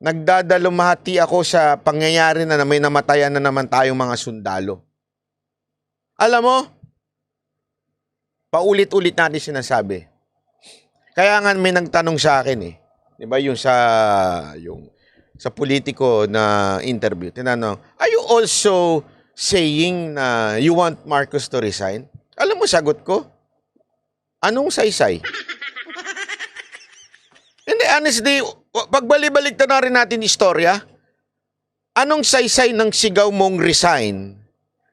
nagdadalumhati ako sa pangyayari na, na may namatayan na naman tayong mga sundalo. Alam mo, paulit-ulit natin sinasabi. Kaya nga may nagtanong sa akin eh. 'Di ba yung sa yung sa politiko na interview, tinanong, "Are you also saying na you want Marcos to resign?" Alam mo sagot ko? Anong saysay? Honestly, pagbalik-balik na rin natin istorya, anong saysay ng sigaw mong resign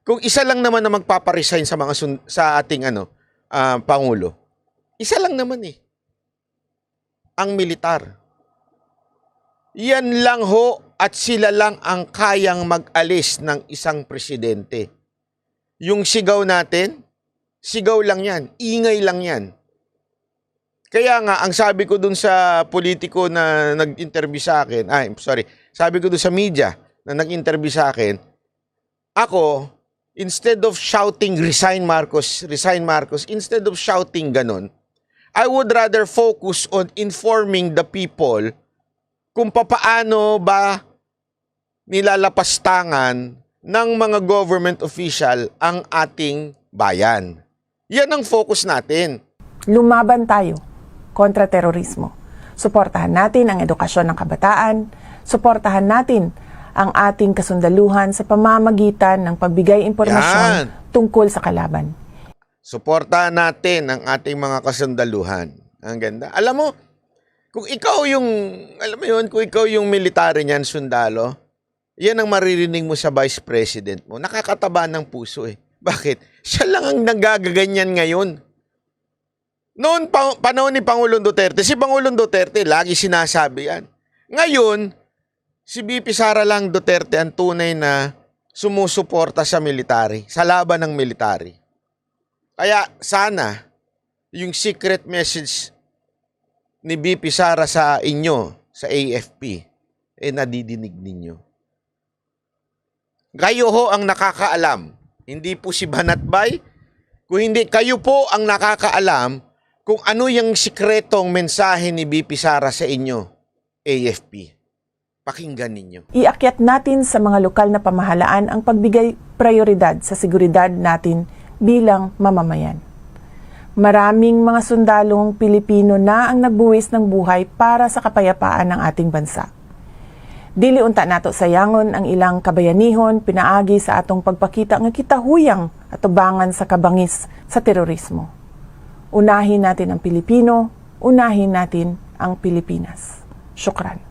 kung isa lang naman na magpaparesign sa mga sa ating ano, ah, pangulo? Isa lang naman eh. Ang militar. Yan lang ho at sila lang ang kayang mag-alis ng isang presidente. Yung sigaw natin, sigaw lang yan, ingay lang yan. Kaya nga, ang sabi ko dun sa politiko na nag-interview sa akin, ay, sorry, sabi ko dun sa media na nag-interview sa akin, ako, instead of shouting, resign Marcos, resign Marcos, instead of shouting ganon, I would rather focus on informing the people kung papaano ba nilalapastangan ng mga government official ang ating bayan. Yan ang focus natin. Lumaban tayo kontra terorismo. Suportahan natin ang edukasyon ng kabataan, suportahan natin ang ating kasundaluhan sa pamamagitan ng pagbigay impormasyon Yan. tungkol sa kalaban. Suportahan natin ang ating mga kasundaluhan. Ang ganda. Alam mo, kung ikaw yung, alam mo yun, kung ikaw yung military niyan, sundalo, yan ang maririnig mo sa vice president mo. Nakakataba ng puso eh. Bakit? Siya lang ang nagagaganyan ngayon. Noon, pa, panahon ni Pangulong Duterte, si Pangulong Duterte, lagi sinasabi yan. Ngayon, si BP Sara lang Duterte ang tunay na sumusuporta sa military, sa laban ng military. Kaya sana yung secret message ni BP Sara sa inyo, sa AFP, eh nadidinig ninyo. Kayo ho ang nakakaalam. Hindi po si Banatbay. Kung hindi, kayo po ang nakakaalam kung ano yung sikretong mensahe ni BP Sara sa inyo, AFP. Pakinggan ninyo. Iakyat natin sa mga lokal na pamahalaan ang pagbigay prioridad sa seguridad natin bilang mamamayan. Maraming mga sundalong Pilipino na ang nagbuwis ng buhay para sa kapayapaan ng ating bansa. Dili unta nato sayangon ang ilang kabayanihon pinaagi sa atong pagpakita nga kitahuyang at tubangan sa kabangis sa terorismo. Unahin natin ang Pilipino, unahin natin ang Pilipinas. Syukran.